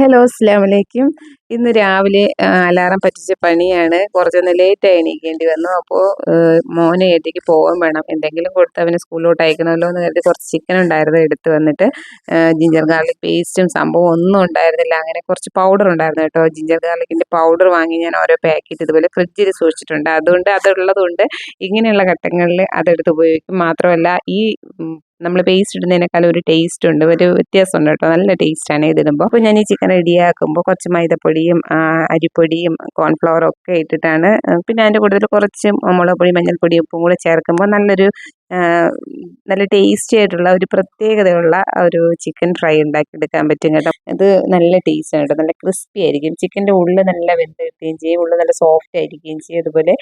Hello അസ്സാം വലൈക്കും ഇന്ന് രാവിലെ അലാറം പറ്റിച്ച പണിയാണ്. കുറച്ചൊന്ന് ലേറ്റായി എണീക്കേണ്ടി വന്നു. അപ്പോൾ മോനെ ഏറ്റേക്ക് പോകാൻ വേണം. എന്തെങ്കിലും കൊടുത്ത് അവനെ സ്കൂളിലോട്ട് അയക്കണമല്ലോ എന്ന് കരുതി കുറച്ച് ചിക്കൻ ഉണ്ടായിരുന്നു എടുത്ത് വന്നിട്ട്. ജിഞ്ചർ ഗാർലിക് പേസ്റ്റും സംഭവം ഒന്നും ഉണ്ടായിരുന്നില്ല. അങ്ങനെ കുറച്ച് പൗഡർ ഉണ്ടായിരുന്നു കേട്ടോ. ജിഞ്ചർ ഗാർലിക്കിന്റെ പൗഡർ വാങ്ങി ഞാൻ ഓരോ പാക്കറ്റ് ഇതുപോലെ ഫ്രിഡ്ജിൽ സൂക്ഷിച്ചിട്ടുണ്ട്. അതുകൊണ്ട് അതുള്ളതുകൊണ്ട് ഇങ്ങനെയുള്ള ഘട്ടങ്ങളിൽ അതെടുത്ത് ഉപയോഗിക്കും. മാത്രമല്ല ഈ നമ്മൾ പേസ്റ്റ് ഇടുന്നതിനേക്കാൾ ഒരു ടേസ്റ്റ് ഉണ്ട്. ഒരു വ്യത്യാസമുണ്ട് കേട്ടോ. നല്ല ടേസ്റ്റാണ് ഇതിടുമ്പോൾ അപ്പോൾ ഞാൻ ഈ ചിക്കൻ റെഡിയാക്കുമ്പോൾ കുറച്ച് മൈദപ്പൊടിയും അരിപ്പൊടിയും കോൺഫ്ലവറും ഒക്കെ ഇട്ടിട്ടാണ് പിന്നെ അതിന്റെ കൂടുതൽ കുറച്ച് മുളക് പൊടി മഞ്ഞൾപ്പൊടി ഉപ്പും കൂടെ ചേർക്കുമ്പോൾ നല്ലൊരു നല്ല ടേസ്റ്റി ആയിട്ടുള്ള ഒരു പ്രത്യേകതയുള്ള ഒരു ചിക്കൻ ഫ്രൈ ഉണ്ടാക്കി എടുക്കാൻ പറ്റും കേട്ടോ. അത് നല്ല ടേസ്റ്റ് ആണ് കേട്ടോ. നല്ല ക്രിസ്പി ആയിരിക്കും. ചിക്കന്റെ ഉള്ളിൽ നല്ല വെന്ത് കിട്ടുകയും ചെയ്യും. ഉള്ളിൽ നല്ല സോഫ്റ്റ് ആയിരിക്കുകയും ചെയ്യും. അതുപോലെ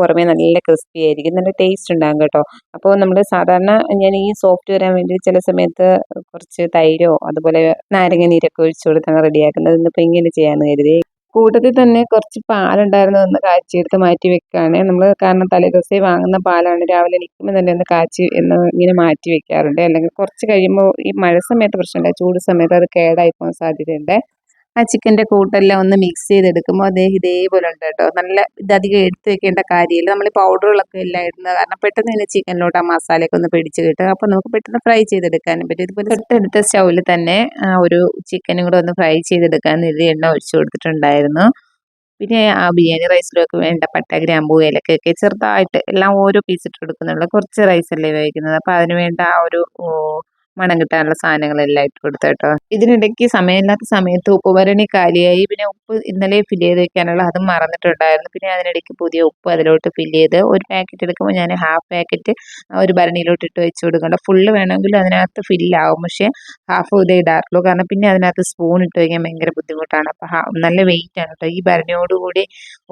പുറമേ നല്ല ക്രിസ്പി ആയിരിക്കും. നല്ല ടേസ്റ്റ് ഉണ്ടാകും കേട്ടോ. അപ്പോൾ നമ്മൾ സാധാരണ ഞാൻ ഈ സോഫ്റ്റ് വരാൻ വേണ്ടി ചില സമയത്ത് കുറച്ച് തൈരോ അതുപോലെ നാരങ്ങ നീരൊക്കെ ഒഴിച്ചു കൊടുത്താണ് റെഡിയാക്കുന്നത്. ഇന്നിപ്പോൾ ഇങ്ങനെ ചെയ്യാമെന്ന് കരുതി. കൂട്ടത്തിൽ തന്നെ കുറച്ച് പാലുണ്ടായിരുന്നു ഒന്ന് കാച്ചിയെടുത്ത് മാറ്റി വെക്കുകയാണ് നമ്മൾ കാരണം തലേദിവസേ വാങ്ങുന്ന പാലാണ് രാവിലെ നിൽക്കുമ്പോൾ തന്നെ ഒന്ന് കാച്ചി എന്ന് ഇങ്ങനെ മാറ്റി വെക്കാറുണ്ട്. അല്ലെങ്കിൽ കുറച്ച് കഴിയുമ്പോൾ ഈ മഴ സമയത്ത് പ്രശ്നമില്ല ചൂട് സമയത്ത് അത് കേടായി പോകാൻ സാധ്യതയുണ്ട്. ആ ചിക്കന്റെ കൂട്ടെല്ലാം ഒന്ന് മിക്സ് ചെയ്തെടുക്കുമ്പോൾ അതേ ഇതേപോലെ ഉണ്ട് കേട്ടോ. നല്ല ഇതധികം എടുത്ത് വെക്കേണ്ട കാര്യമില്ല. നമ്മൾ പൗഡറുകളൊക്കെ എല്ലാം ഇടുന്നത് കാരണം പെട്ടെന്ന് തന്നെ ചിക്കനിലോട്ട് ആ മസാലയൊക്കെ ഒന്ന് പിടിച്ച് കിട്ടും. അപ്പോൾ നമുക്ക് പെട്ടെന്ന് ഫ്രൈ ചെയ്തെടുക്കാനും പറ്റും. ഇതുപോലെ തൊട്ടടുത്ത സ്റ്റൗവിൽ തന്നെ ഒരു ചിക്കനും കൂടെ ഒന്ന് ഫ്രൈ ചെയ്തെടുക്കാൻ ഇത് എണ്ണ ഒഴിച്ചു കൊടുത്തിട്ടുണ്ടായിരുന്നു. പിന്നെ ആ ബിരിയാണി റൈസിലൊക്കെ വേണ്ട പട്ട ഗ്രാമ്പൂ ഏലക്കൊക്കെ ചെറുതായിട്ട് എല്ലാം ഓരോ പീസ് ഇട്ട് കൊടുക്കുന്നുള്ളൂ. കുറച്ച് റൈസല്ലേ ഉപയോഗിക്കുന്നത് അപ്പോൾ അതിന് വേണ്ട ആ ഒരു മണം കിട്ടാനുള്ള സാധനങ്ങളെല്ലാം ഇട്ട് കൊടുത്തു കേട്ടോ. ഇതിനിടയ്ക്ക് സമയമില്ലാത്ത സമയത്ത് ഉപ്പ് വരണി കാലിയായി. പിന്നെ ഉപ്പ് ഇന്നലെ ഫില്ല് ചെയ്ത് വെക്കാനുള്ള അതും മറന്നിട്ടുണ്ടായിരുന്നു. പിന്നെ അതിനിടയ്ക്ക് പുതിയ ഉപ്പ് അതിലോട്ട് ഫില്ല് ചെയ്ത് ഒരു പാക്കറ്റ് എടുക്കുമ്പോൾ ഞാൻ ഹാഫ് പാക്കറ്റ് ഒരു ഭരണിയിലോട്ട് ഇട്ട് വെച്ച് കൊടുക്കണ്ട. ഫുള്ള് വേണമെങ്കിൽ അതിനകത്ത് ഫില്ലാവും പക്ഷേ ഹാഫ് ഇതേ ഇടാറുള്ളൂ. കാരണം പിന്നെ അതിനകത്ത് സ്പൂൺ ഇട്ട് വയ്ക്കാൻ ഭയങ്കര ബുദ്ധിമുട്ടാണ്. അപ്പം നല്ല വെയിറ്റ് ആണ് കേട്ടോ. ഈ ഭരണിയോടുകൂടി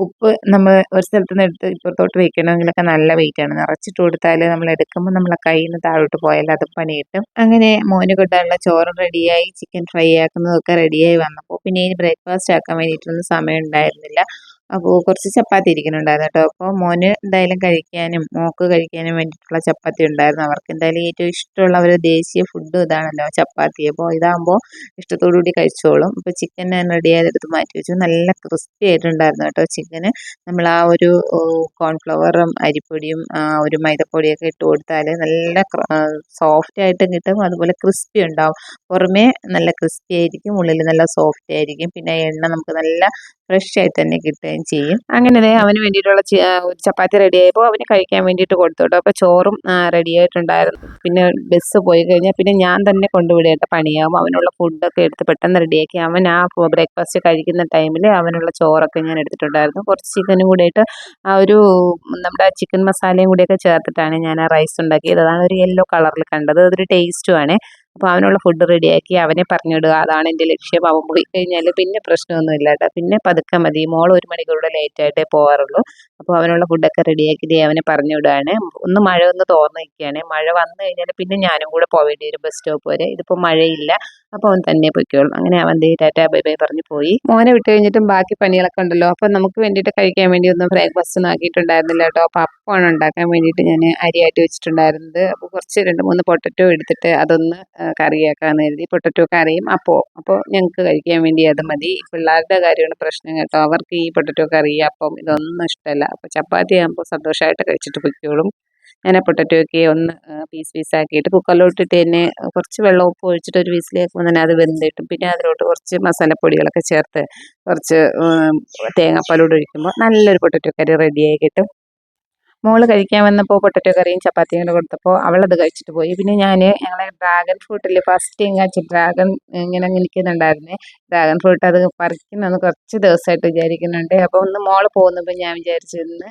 ഉപ്പ് നമ്മൾ ഒരു സ്ഥലത്ത് നിന്ന് എടുത്ത് ഇപ്പുറത്തോട്ട് വെക്കണമെങ്കിലൊക്കെ നല്ല വെയിറ്റ് ആണ്. നിറച്ചിട്ട് കൊടുത്താൽ നമ്മൾ എടുക്കുമ്പോൾ നമ്മളെ കയ്യിൽ നിന്ന് താഴോട്ട് പോയാൽ അത് പണി കിട്ടും. അങ്ങനെ മോന് കിട്ടാനുള്ള ചോറും റെഡിയായി ചിക്കൻ ഫ്രൈ ആക്കുന്നതൊക്കെ റെഡിയായി വന്നപ്പോൾ പിന്നെ ഇനി ബ്രേക്ക്ഫാസ്റ്റ് ആക്കാൻ വേണ്ടിയിട്ടൊന്നും സമയം ഉണ്ടായിരുന്നില്ല. അപ്പോൾ കുറച്ച് ചപ്പാത്തി ഇരിക്കുന്നുണ്ടായിരുന്നു കേട്ടോ. അപ്പോൾ മോന് എന്തായാലും കഴിക്കാനും മോക്ക് കഴിക്കാനും വേണ്ടിയിട്ടുള്ള ചപ്പാത്തി ഉണ്ടായിരുന്നു. അവർക്ക് എന്തായാലും ഏറ്റവും ഇഷ്ടമുള്ള ഒരു ദേശീയ ഫുഡ് ഇതാണല്ലോ ചപ്പാത്തി. അപ്പോൾ ഇതാകുമ്പോൾ ഇഷ്ടത്തോടുകൂടി കഴിച്ചോളും. അപ്പോൾ ചിക്കൻ ഞാൻ റെഡി ചെയ്തെടുത്ത് മാറ്റി വെച്ചു. നല്ല ക്രിസ്പി ആയിട്ടുണ്ടായിരുന്നു കേട്ടോ ചിക്കന് നമ്മൾ ആ ഒരു കോൺഫ്ലവറും അരിപ്പൊടിയും ഒരു മൈദപ്പൊടിയൊക്കെ ഇട്ട് കൊടുത്താൽ നല്ല സോഫ്റ്റ് ആയിട്ടും കിട്ടും. അതുപോലെ ക്രിസ്പി ഉണ്ടാവും. പുറമേ നല്ല ക്രിസ്പി ആയിരിക്കും ഉള്ളിൽ നല്ല സോഫ്റ്റ് ആയിരിക്കും. പിന്നെ എണ്ണ നമുക്ക് നല്ല ഫ്രഷ് ആയി തന്നെ കിട്ടുകയും ചെയ്യും. അങ്ങനെ അവന് വേണ്ടിയിട്ടുള്ള ചപ്പാത്തി റെഡി ആയപ്പോൾ അവന് കഴിക്കാൻ വേണ്ടിയിട്ട് കൊടുത്തു കേട്ടോ അപ്പോൾ ചോറും റെഡി ആയിട്ടുണ്ടായിരുന്നു. പിന്നെ ബസ് പോയി കഴിഞ്ഞാൽ പിന്നെ ഞാൻ തന്നെ കൊണ്ടുവിടേണ്ട പണിയാകും അവനുള്ള ഫുഡൊക്കെ എടുത്ത് പെട്ടെന്ന് റെഡിയാക്കി അവൻ ആ ബ്രേക്ക്ഫാസ്റ്റ് കഴിക്കുന്ന ടൈമിൽ അവനുള്ള ചോറൊക്കെ ഞാൻ എടുത്തിട്ടുണ്ടായിരുന്നു. കുറച്ച് ചിക്കനും കൂടിയിട്ട് ആ ഒരു നമ്മുടെ ചിക്കൻ മസാലയും കൂടിയൊക്കെ ചേർത്തിട്ടാണ് ഞാൻ ആ റൈസ് ഉണ്ടാക്കിയത്. അതാണ് ഒരു യെല്ലോ കളറിൽ കണ്ടത്. അതൊരു ടേസ്റ്റുമാണ് അപ്പോൾ അവനുള്ള ഫുഡ് റെഡിയാക്കി അവനെ പറഞ്ഞിടുക. അതാണ് എന്റെ ലക്ഷ്യം. അവൻ പോയി കഴിഞ്ഞാൽ പിന്നെ പ്രശ്നമൊന്നുമില്ല കേട്ടോ പിന്നെ പതുക്കെ മതി. മോൾ ഒരു മണിക്കൂറുടെ ലേറ്റായിട്ടേ പോകാറുള്ളൂ അപ്പോൾ അവനുള്ള ഫുഡൊക്കെ റെഡിയാക്കി അവനെ പറഞ്ഞു വിടുകയാണ് ഒന്ന് മഴ ഒന്ന് തോർന്ന് നിൽക്കുകയാണ് മഴ വന്നു കഴിഞ്ഞാൽ പിന്നെ ഞാനും കൂടെ പോവേണ്ടി വരും. ബസ് സ്റ്റോപ്പ് വരെ. ഇതിപ്പോൾ മഴയില്ല. അപ്പോൾ അവൻ തന്നെ പൊയ്ക്കോളും. അങ്ങനെ അവൻ ദേ ടാറ്റാ ബൈ ബൈ പറഞ്ഞു പോയി. മോനെ വിട്ട് കഴിഞ്ഞിട്ടും ബാക്കി പണികളൊക്കെ ഉണ്ടല്ലോ. അപ്പോൾ നമുക്ക് വേണ്ടിയിട്ട് കഴിക്കാൻ വേണ്ടി ഒന്നും ബ്രേക്ക്ഫാസ്റ്റ് ഒന്നും ആക്കിയിട്ടുണ്ടായിരുന്നില്ല കേട്ടോ. അപ്പോൾ അപ്പമാണ് ഉണ്ടാക്കാൻ വേണ്ടിയിട്ട് ഞാൻ അരിയായിട്ട് വെച്ചിട്ടുണ്ടായിരുന്നത്. അപ്പോൾ കുറച്ച് രണ്ട് മൂന്ന് പൊട്ടറ്റോ എടുത്തിട്ട് അതൊന്ന് കറിയാക്കാമെന്ന് കരുതി. പൊട്ടറ്റോ കറിയും അപ്പോൾ അപ്പോൾ ഞങ്ങൾക്ക് കഴിക്കാൻ വേണ്ടി അത് മതി. പിള്ളേരുടെ കാര്യമാണ് പ്രശ്നം കേട്ടോ. അവർക്ക് ഈ പൊട്ടറ്റോ കറി അപ്പം ഇതൊന്നും ഇഷ്ടമല്ല അപ്പോൾ ചപ്പാത്തി ആകുമ്പോൾ സന്തോഷമായിട്ട് കഴിച്ചിട്ട് പൊയ്ക്കോളും. ആ പൊട്ടറ്റോയൊക്കെ ഒന്ന് പീസ് പീസ് ആക്കിയിട്ട് കുക്കറിലോട്ടിട്ട് തന്നെ കുറച്ച് വെള്ളം ഉപ്പ് ഒഴിച്ചിട്ട് ഒരു വീസിലേക്കുമ്പോൾ തന്നെ അത് വെന്തിട്ടും പിന്നെ അതിലോട്ട് കുറച്ച് മസാലപ്പൊടികളൊക്കെ ചേർത്ത് കുറച്ച് തേങ്ങാപ്പാലോട് ഒഴിക്കുമ്പോൾ നല്ലൊരു പൊട്ടറ്റോ കറി റെഡിയായി കിട്ടും. മോൾ കഴിക്കാൻ വന്നപ്പോൾ പൊട്ടറ്റോ കറിയും ചപ്പാത്തിയും കൂടെ കൊടുത്തപ്പോൾ അവളത് കഴിച്ചിട്ട് പോയി. പിന്നെ ഞാൻ ഞങ്ങളെ ഡ്രാഗൺ ഫ്രൂട്ടിൽ ഫസ്റ്റ് ടൈം ഡ്രാഗൺ ഇങ്ങനെ നിൽക്കുന്നുണ്ടായിരുന്നേ. ഡ്രാഗൺ ഫ്രൂട്ട് അത് പറിക്കുന്നൊന്ന് കുറച്ച് ദിവസമായിട്ട് വിചാരിക്കുന്നുണ്ട്. അപ്പോൾ ഒന്ന് മോൾ പോകുന്നപ്പോൾ ഞാൻ വിചാരിച്ചു ഇന്ന്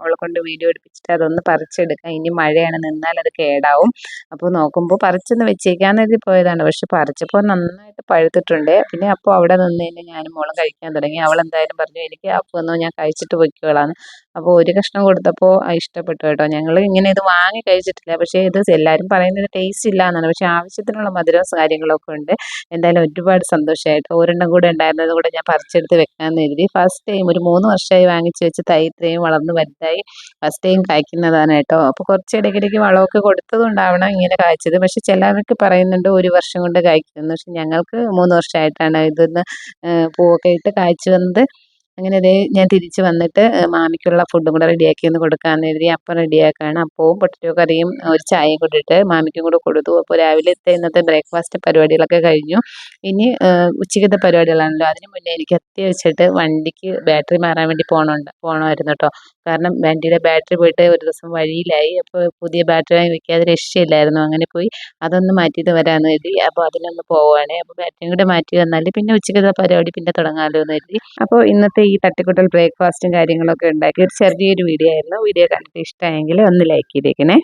അവളെ കൊണ്ട് വീഡിയോ എടുപ്പിച്ചിട്ട് അതൊന്ന് പറിച്ചെടുക്കാം. ഇനി മഴയാണ് നിന്നാൽ അത് കേടാവും. അപ്പോൾ നോക്കുമ്പോൾ പറിച്ചൊന്ന് വെച്ചേക്കാന്ന് എഴുതി പോയതാണ്. പക്ഷെ പറിച്ചപ്പോൾ നന്നായിട്ട് പഴുത്തിട്ടുണ്ട്. പിന്നെ അപ്പോൾ അവിടെ നിന്ന് തന്നെ ഞാനും മോളും കഴിക്കാൻ തുടങ്ങി. അവൾ എന്തായാലും പറഞ്ഞു എനിക്ക് അപ്പോൾ ഒന്നും ഞാൻ കഴിച്ചിട്ട് പൊയ്ക്കോളാം അപ്പോൾ ഒരു കഷ്ണം കൊടുത്തപ്പോൾ ഇഷ്ടപ്പെട്ടു കേട്ടോ. ഞങ്ങൾ ഇങ്ങനെ ഇത് വാങ്ങി കഴിച്ചിട്ടില്ല. പക്ഷേ ഇത് എല്ലാവരും പറയുന്നത് ടേസ്റ്റ് ഇല്ല എന്നാണ് പക്ഷേ ആവശ്യത്തിനുള്ള മധുരവും കാര്യങ്ങളൊക്കെ ഉണ്ട്. എന്തായാലും ഒരുപാട് സന്തോഷമായിട്ട് ഒരെണ്ണം കൂടെ ഉണ്ടായിരുന്നത് കൂടെ ഞാൻ പറിച്ചെടുത്ത് വെക്കാമെന്ന് എഴുതി ഫസ്റ്റ് ടൈം ഒരു മൂന്ന് വർഷമായി വാങ്ങിച്ച് വെച്ച് തൈ ഇത്രയും വളർന്ന് വലുതായി. ഫസ്റ്റ് ടൈം കായ്ക്കുന്നതാണ് കേട്ടോ. അപ്പോൾ കുറച്ച് ഇടയ്ക്കിടയ്ക്ക് വളമൊക്കെ കൊടുത്തതുകൊണ്ടാവണം ഇങ്ങനെ കായ്ച്ചത്. പക്ഷേ ചിലർക്ക് പറയുന്നുണ്ട് ഒരു വർഷം കൊണ്ട് കായ്ക്കുന്നു പക്ഷെ ഞങ്ങൾക്ക് മൂന്ന് വർഷമായിട്ടാണ് ഇതൊന്ന് പൂവൊക്കെ ഇട്ട് കായ്ച്ചു വന്നത്. അങ്ങനെ ദേ ഞാൻ തിരിച്ച് വന്നിട്ട് മാമിക്കുള്ള ഫുഡും കൂടെ റെഡിയാക്കി ഒന്ന് കൊടുക്കാമെന്ന് കരുതി അപ്പം റെഡിയാക്കുകയാണ് അപ്പവും പൊട്ടറ്റോ കറിയും ഒരു ചായയും കൂടിയിട്ട് മാമിക്കും കൂടെ കൊടുത്തു. അപ്പോൾ രാവിലത്തെ ഇന്നത്തെ ബ്രേക്ക്ഫാസ്റ്റ് പരിപാടികളൊക്കെ കഴിഞ്ഞു. ഇനി ഉച്ചയ്ക്കത്തെ പരിപാടികളാണല്ലോ. അതിന് മുന്നേ എനിക്ക് അത്യാവശ്യമായിട്ട് വണ്ടിക്ക് ബാറ്ററി മാറാൻ വേണ്ടി പോകണുണ്ട് പോകണമായിരുന്നു കേട്ടോ കാരണം വണ്ടിയുടെ ബാറ്ററി പോയിട്ട് ഒരു ദിവസം വഴിയിലായി. അപ്പോൾ പുതിയ ബാറ്ററി വാങ്ങി വെക്കാതെ രക്ഷയില്ലായിരുന്നു. അങ്ങനെ പോയി അതൊന്ന് മാറ്റിയിട്ട് വരാമെന്ന് കരുതി. അപ്പോൾ അതിനൊന്ന് പോവുകയാണെങ്കിൽ അപ്പോൾ ബാറ്ററിയും കൂടെ മാറ്റി വന്നാൽ പിന്നെ ഉച്ചയ്ക്കത്തെ പരിപാടി പിന്നെ തുടങ്ങാമല്ലോ എന്ന് കരുതി. അപ്പോൾ ഇന്നത്തെ ഈ തട്ടിക്കൂട്ടൽ ബ്രേക്ക്ഫാസ്റ്റും കാര്യങ്ങളൊക്കെ ഉണ്ടാക്കിയ ഒരു ചെറിയൊരു വീഡിയോ ആയിരുന്നു. വീഡിയോ കണ്ടിട്ട് ഇഷ്ടമായെങ്കിൽ ഒന്ന് ലൈക്ക് ചെയ്തേക്കണേ.